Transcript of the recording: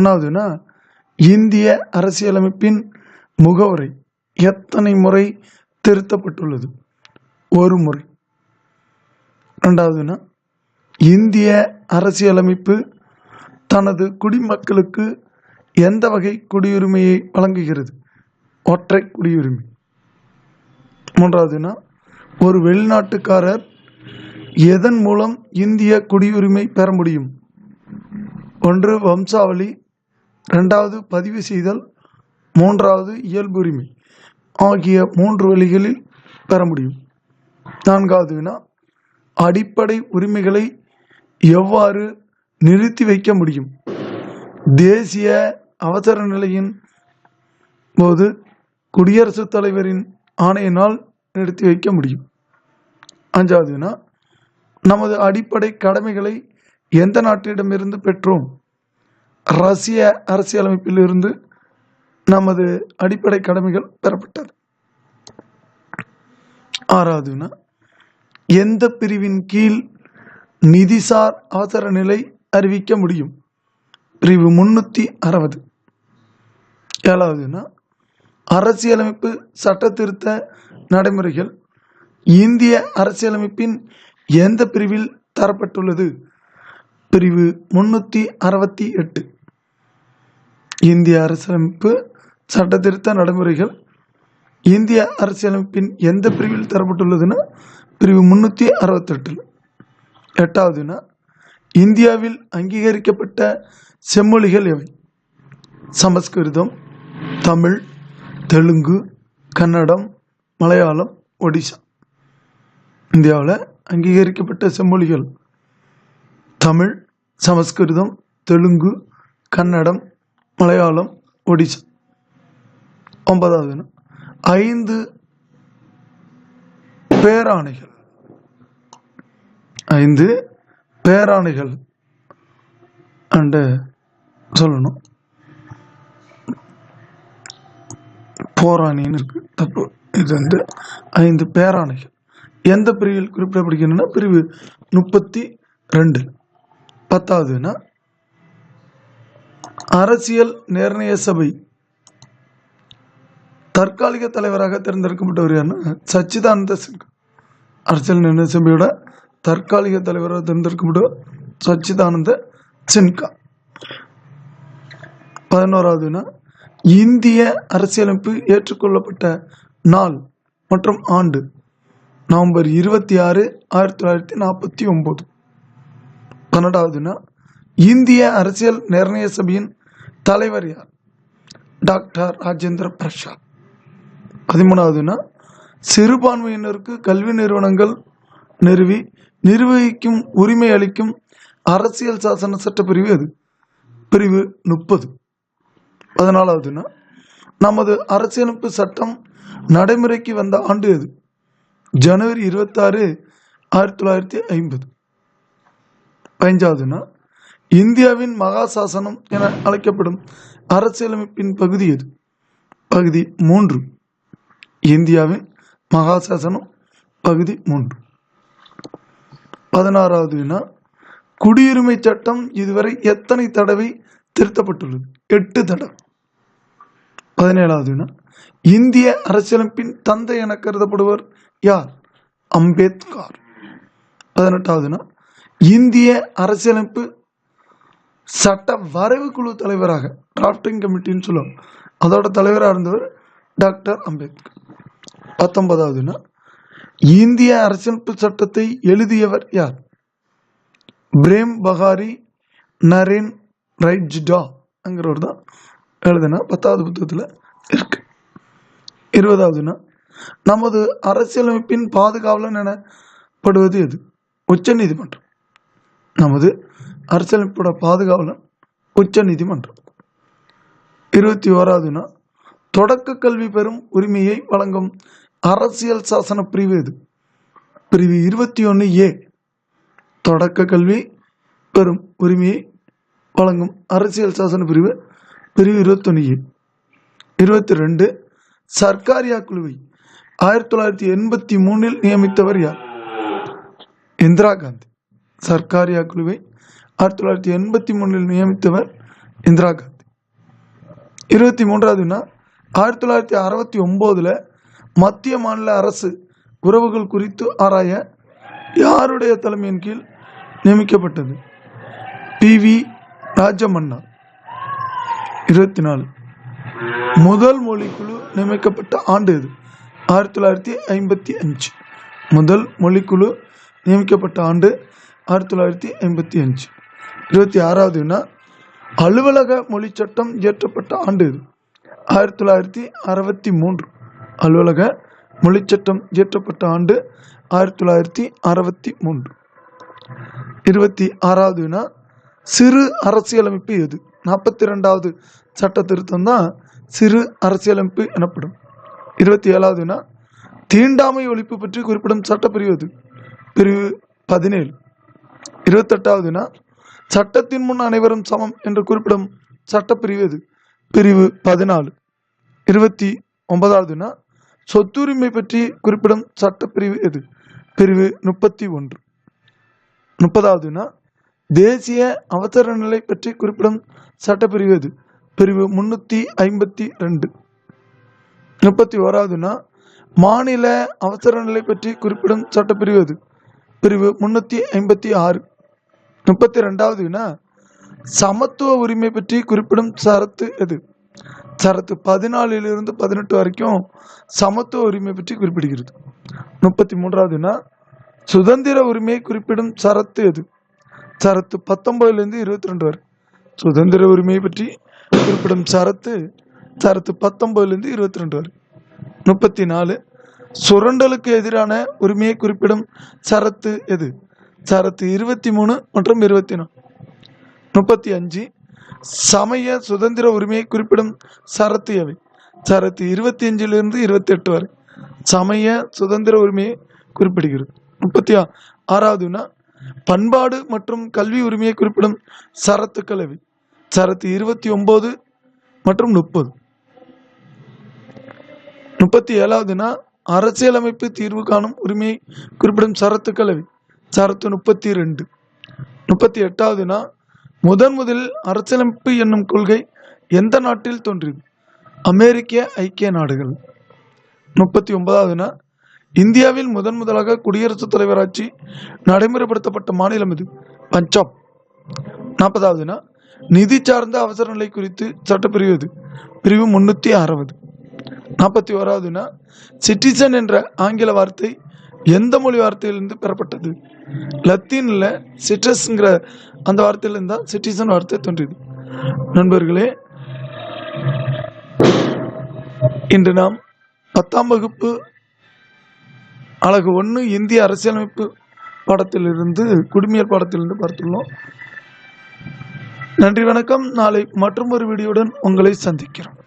ஒன்றாவதுன்னா இந்திய அரசியலமைப்பின் முகவரை எத்தனை முறை திருத்தப்பட்டுள்ளது? ஒரு முறை. ரெண்டாவதுன்னா இந்திய அரசியலமைப்பு தனது குடிமக்களுக்கு எந்த வகை குடியுரிமையை வழங்குகிறது? ஒற்றை குடியுரிமை. மூன்றாவதுன்னா ஒரு வெளிநாட்டுக்காரர் எதன் மூலம் இந்திய குடியுரிமை பெற முடியும்? ஒன்று வம்சாவளி ரெண்டாவது பதிவு செய்தல் மூன்றாவது இயல்புரிமை ஆகிய மூன்று வழிகளில் பெற முடியும். நான்காவது வினா அடிப்படை உரிமைகளை எவ்வாறு நிறுத்தி வைக்க முடியும்? தேசிய அவசர நிலையின் போது குடியரசுத் தலைவரின் ஆணையினால் நிறுத்தி வைக்க முடியும். அஞ்சாவது வினா நமது அடிப்படை கடமைகளை எந்த நாட்டிடமிருந்து பெற்றோம்? ரஷ்ய அரசியலமைப்பிலிருந்து நமது அடிப்படை கடமைகள் பெறப்பட்டது. ஆறாவதுனா எந்த பிரிவின் கீழ் நிதிசார் அவசர நிலை அறிவிக்க முடியும்? பிரிவு முன்னூற்றி அறுபது. ஏழாவதுனா அரசியலமைப்பு சட்ட திருத்த நடைமுறைகள் இந்திய அரசியலமைப்பின் எந்த பிரிவில் தரப்பட்டுள்ளது? பிரிவு முன்னூற்றி அறுபத்தி எட்டு. இந்திய அரசியலமைப்பு சட்டத்திருத்த நடைமுறைகள் இந்திய அரசியலமைப்பின் எந்த பிரிவில் தரப்பட்டுள்ளதுன்னா பிரிவு முன்னூற்றி அறுபத்தெட்டில். எட்டாவதுனா இந்தியாவில் அங்கீகரிக்கப்பட்ட செம்மொழிகள் எவை? சமஸ்கிருதம் தமிழ் தெலுங்கு கன்னடம் மலையாளம் ஒடிசா. இந்தியாவில் அங்கீகரிக்கப்பட்ட செம்மொழிகள் தமிழ் சமஸ்கிருதம் தெலுங்கு கன்னடம் மலையாளம் ஒடிசா. ஒன்பதாவது ஐந்து பேராணைகள். ஐந்து பேராணைகள். அண்டு சொல்லணும். போராணின்னு இருக்கு. தப்பு. இது வந்து ஐந்து பேராணைகள். எந்த பிரிவில் குறிப்பிடப்படுகின்றன? பிரிவு முப்பத்தி ரெண்டு பத்தாவதுன்னா அரசியல் நிர்ணய சபை. தற்காலிக தலைவராக தேர்ந்தெடுக்கப்பட்டவர் யாருன்னா சச்சிதானந்த சிங். அரசியல் நிர்ணய சபையோட தற்காலிக தலைவராக தேர்ந்தெடுக்கப்பட்டவர் சச்சிதானந்த சின்கா. பதினோராவதுனா இந்திய அரசியலமைப்பு ஏற்றுக்கொள்ளப்பட்ட நாள் மற்றும் ஆண்டு நவம்பர் இருபத்தி ஆறு ஆயிரத்தி தொள்ளாயிரத்தி நாற்பத்தி ஒம்பது. பன்னெண்டாவதுனா இந்திய அரசியல் நிர்ணய சபையின் தலைவர் யார்? டாக்டர் ராஜேந்திர பிரசாத். பதிமூணாவதுனா சிறுபான்மையினருக்கு கல்வி நிறுவனங்கள் நிறுவி நிர்வகிக்கும் உரிமை அளிக்கும் அரசியல் சாசன சட்ட பிரிவு அது பிரிவு முப்பது. பதினாலாவதுன்னா நமது அரசியலமைப்பு சட்டம் நடைமுறைக்கு வந்த ஆண்டு எது? ஜனவரி இருபத்தாறு ஆயிரத்தி தொள்ளாயிரத்தி ஐம்பது. பதினஞ்சாவதுன்னா இந்தியாவின் மகாசாசனம் என அழைக்கப்படும் அரசியலமைப்பின் பகுதி எது? பகுதி மூன்று. இந்தியாவின் மகாசாசனம் பகுதி மூன்று. பதினாறாவது வினா. குடியுரிமை சட்டம் இதுவரை எத்தனை தடவை திருத்தப்பட்டுள்ளது? எட்டு தடவை. பதினேழாவது வினா. இந்திய அரசியலமைப்பின் தந்தை என கருதப்படுவர் யார்? அம்பேத்கர். பதினெட்டாவதுனா இந்திய அரசியலமைப்பு சட்ட வரைவு குழு தலைவராக டிராஃப்டிங் கமிட்டின்னு சொல்லுவோம் அதோட தலைவராக இருந்தவர் டாக்டர் அம்பேத்கர். பத்தொன்பதாவதுன்னா இந்திய அரசியலமைப்பு சட்டத்தை எழுதியவர் யார்? பிரேம் பகாரி நரேன் ரைட்ஜ்டா அங்கிறவர் தான் எழுதுனா பத்தாவது புத்தகத்தில் இருக்கு. இருபதாவதுன்னா நமது அரசியலமைப்பின் பாதுகாவலன் எனப்படுவது எது? உச்ச நீதிமன்றம் நமது அரசியலமைப்போட பாதுகாவலன் உச்ச நீதிமன்றம். இருபத்தி ஓராவதுனா தொடக்க கல்வி பெறும் உரிமையை வழங்கும் அரசியல் சாசன பிரிவு இது. பிரிவு இருபத்தி ஒன்று ஏ. தொடக்க கல்வி பெறும் உரிமையை வழங்கும் அரசியல் சாசன பிரிவு பிரிவு இருபத்தொன்று ஏ. இருபத்தி ரெண்டு சர்க்காரியா குழுவை ஆயிரத்தி தொள்ளாயிரத்தி எண்பத்தி மூணில் நியமித்தவர் யார்? இந்திரா காந்தி. சர்க்காரியா குழுவை ஆயிரத்தி தொள்ளாயிரத்தி எண்பத்தி மூணில் நியமித்தவர் இந்திரா காந்தி. இருபத்தி மூன்றாவதுனா ஆயிரத்தி தொள்ளாயிரத்தி அறுபத்தி ஒம்போதில் மத்திய மாநில அரசு உறவுகள் குறித்து ஆராய யாருடைய தலைமையின் கீழ் நியமிக்கப்பட்டது? பி. வி. ராஜமன்னா. இருபத்தி நாலு. முதல் மொழிக்குழு நியமிக்கப்பட்ட ஆண்டு இது ஆயிரத்தி தொள்ளாயிரத்தி ஐம்பத்தி அஞ்சு. முதல் மொழிக்குழு நியமிக்கப்பட்ட ஆண்டு ஆயிரத்தி தொள்ளாயிரத்தி ஐம்பத்தி அஞ்சு. இருபத்தி ஆறாவது வினா அலுவலக மொழி சட்டம் இயற்றப்பட்ட ஆண்டு இது. ஆயிரத்தி தொள்ளாயிரத்தி அறுபத்தி மூன்று அலுவலக மொழி சட்டம் இயற்றப்பட்ட ஆண்டு ஆயிரத்தி தொள்ளாயிரத்தி அறுபத்தி மூன்று. இருபத்தி ஆறாவது வினா சிறு அரசியலமைப்பு எது? நாற்பத்தி ரெண்டாவது சட்ட திருத்தம் தான் சிறு அரசியலமைப்பு எனப்படும். இருபத்தி ஏழாவது வினா தீண்டாமை ஒழிப்பு பற்றி குறிப்பிடும் சட்டப்பிரிவு எது? பிரிவு பதினேழு. இருபத்தெட்டாவதுனா சட்டத்தின் முன் அனைவரும் சமம் என்று குறிப்பிடும் சட்டப்பிரிவு எது பிரிவு பதினாலு. இருபத்தி ஒன்பதாவதுனா சொத்துரிமை பற்றி குறிப்பிடும் சட்டப்பிரிவு எது? பிரிவு முப்பத்தி ஒன்று. முப்பதாவதுனா தேசிய அவசர நிலை பற்றி குறிப்பிடும் சட்டப்பிரிவு எது? பிரிவு முன்னூற்றி ஐம்பத்தி ரெண்டு. முப்பத்தி ஓராவதுனா மாநில அவசர நிலை பற்றி குறிப்பிடும் சட்டப்பிரிவு எது? பிரிவு முன்னூற்றி ஐம்பத்தி ஆறு. முப்பத்தி ரெண்டாவது வினா சமத்துவ உரிமை பற்றி குறிப்பிடும் சரத்து எது? சரத்து பதினாலிலிருந்து பதினெட்டு வரைக்கும் சமத்துவ உரிமை பற்றி குறிப்பிடுகிறது. முப்பத்தி மூன்றாவது சுதந்திர உரிமையை குறிப்பிடும் சரத்து எது? சரத்து பத்தொன்பதுலேருந்து இருபத்தி ரெண்டு வரை. சுதந்திர உரிமையை பற்றி குறிப்பிடும் சரத்து சரத்து பத்தொன்பதுலேருந்து இருபத்தி ரெண்டு வரை. முப்பத்தி நாலு சுரண்டலுக்கு எதிரான உரிமையை குறிப்பிடும் சரத்து எது? சரத்து இருபத்தி மூணு மற்றும் இருபத்தி நாலு முப்பத்தி அஞ்சு சமய சுதந்திர உரிமையை குறிப்பிடும் சரத்து எவை? சரத்து இருபத்தி அஞ்சிலிருந்து இருபத்தி எட்டு வரை. சமய சுதந்திர உரிமையை குறிப்பிடுகிறது. முப்பத்தி ஆ- பண்பாடு மற்றும் கல்வி உரிமையை குறிப்பிடும் சரத்துக்கள் எவை? சரத்து இருபத்தி ஒம்பது மற்றும் முப்பது. முப்பத்தி ஏழாவதுனா அரசியலமைப்பு தீர்வு காணும் உரிமையை குறிப்பிடும் சரத்துக்கள் எவை? சரத்து முப்பத்தி ரெண்டு முப்பத்தி எட்டாவதுனா முதன் முதலில் அரசியலமைப்பு என்னும் கொள்கை எந்த நாட்டில் தோன்றியது? அமெரிக்க ஐக்கிய நாடுகள். முப்பத்தி ஒன்பதாவதுனா இந்தியாவில் முதன் முதலாக குடியரசுத் தலைவராட்சி நடைமுறைப்படுத்தப்பட்ட மாநிலம் இது பஞ்சாப். நாற்பதாவதுனா நிதி சார்ந்த அவசர நிலை குறித்து சட்டப்பிரிவு இது பிரிவு முன்னூற்றி அறுபது. நாற்பத்தி ஓராவதுனா சிட்டிசன் என்ற ஆங்கில வார்த்தை எந்த மொழி வார்த்தையிலிருந்து பெறப்பட்டது? லத்தீனில் சிட்ரஸ்ங்கிற அந்த வார்த்தையிலிருந்து தான் சிட்டிசன் வார்த்தை தோன்றியது. நண்பர்களே இன்று நாம் பத்தாம் வகுப்பு அழகு ஒன்று இந்திய அரசியலமைப்பு பாடத்திலிருந்து குடிமையல் பாடத்திலிருந்து பார்த்துள்ளோம். நன்றி வணக்கம். நாளை மற்றும் ஒரு வீடியோடன் உங்களை சந்திக்கிறோம்.